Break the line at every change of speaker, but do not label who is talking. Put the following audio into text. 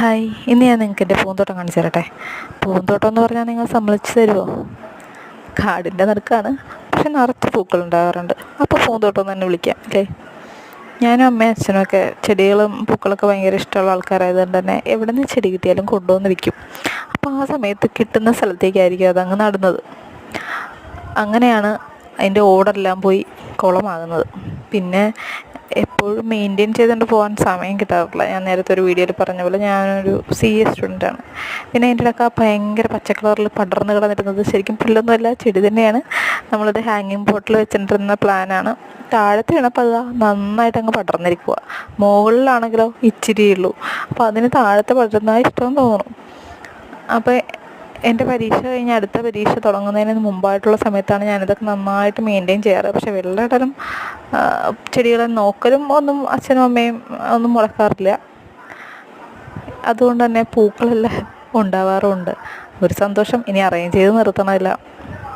Hi ഇന്ന് ഞാൻ നിങ്ങൾക്ക് എന്റെ പൂന്തോട്ടം കാണിച്ചു തരട്ടെ. പൂന്തോട്ടം എന്ന് പറഞ്ഞാൽ നിങ്ങൾ സമ്മതിച്ച് തരുമോ? കാടിന്റെ നടുക്കാണ് പക്ഷെ നിറച്ച് പൂക്കൾ ഉണ്ടാകാറുണ്ട്. അപ്പോൾ പൂന്തോട്ടം തന്നെ വിളിക്കാം അല്ലേ? ഞാനും അമ്മയും അച്ഛനും ഒക്കെ ചെടികളും പൂക്കളൊക്കെ ഭയങ്കര ഇഷ്ടമുള്ള ആൾക്കാരായതുകൊണ്ട് തന്നെ എവിടെ നിന്ന് ചെടി കിട്ടിയാലും കൊണ്ടുവന്ന് വിൽക്കും അപ്പോൾ ആ സമയത്ത് കിട്ടുന്ന സ്ഥലത്തേക്കായിരിക്കും അതങ്ങ് നടുന്നത്. അങ്ങനെയാണ് അതിന്റെ ഓടെല്ലാം പോയി കുളമാകുന്നത്. പിന്നെ എപ്പോഴും മെയിന്റെയിൻ ചെയ്തുകൊണ്ട് പോകാൻ സമയം കിട്ടാറില്ല. ഞാൻ നേരത്തെ ഒരു വീഡിയോയിൽ പറഞ്ഞ പോലെ ഞാനൊരു സി എ സ്റ്റുഡന്റാണ് പിന്നെ അതിന്റെ ഇടയ്ക്ക് ആ ഭയങ്കര പച്ച കളറിൽ പടർന്ന് കിടന്നിരുന്നത് ശരിക്കും പുല്ലൊന്നുമല്ല ചെടി തന്നെയാണ്. നമ്മളത് ഹാങ്ങിങ് ബോട്ടിൽ വെച്ചിട്ടിരുന്ന പ്ലാനാണ് താഴത്തെ വീണപ്പോൾ അത് നന്നായിട്ട് അങ്ങ് പടർന്നിരിക്കുക മുകളിലാണെങ്കിലോ ഇച്ചിരിയുള്ളൂ. അപ്പോൾ അതിന് താഴത്തെ പടരുന്ന ഇഷ്ടം തോന്നുന്നു അപ്പോൾ എന്റെ പരീക്ഷ കഴിഞ്ഞ് അടുത്ത പരീക്ഷ തുടങ്ങുന്നതിന് മുമ്പായിട്ടുള്ള സമയത്താണ് ഞാനിതൊക്കെ നന്നായിട്ട് മെയിന്റെയിൻ ചെയ്യാറ്. പക്ഷേ വെള്ളം ഇടലും ചെടികളെ നോക്കലും ഒന്നും അച്ഛനും അമ്മയും ഒന്നും മുടക്കാറില്ല അതുകൊണ്ട് തന്നെ പൂക്കളെല്ലാം ഉണ്ടാവാറുമുണ്ട് ഒരു സന്തോഷം ഇനി അറേഞ്ച് ചെയ്ത് നിർത്തണമില്ല.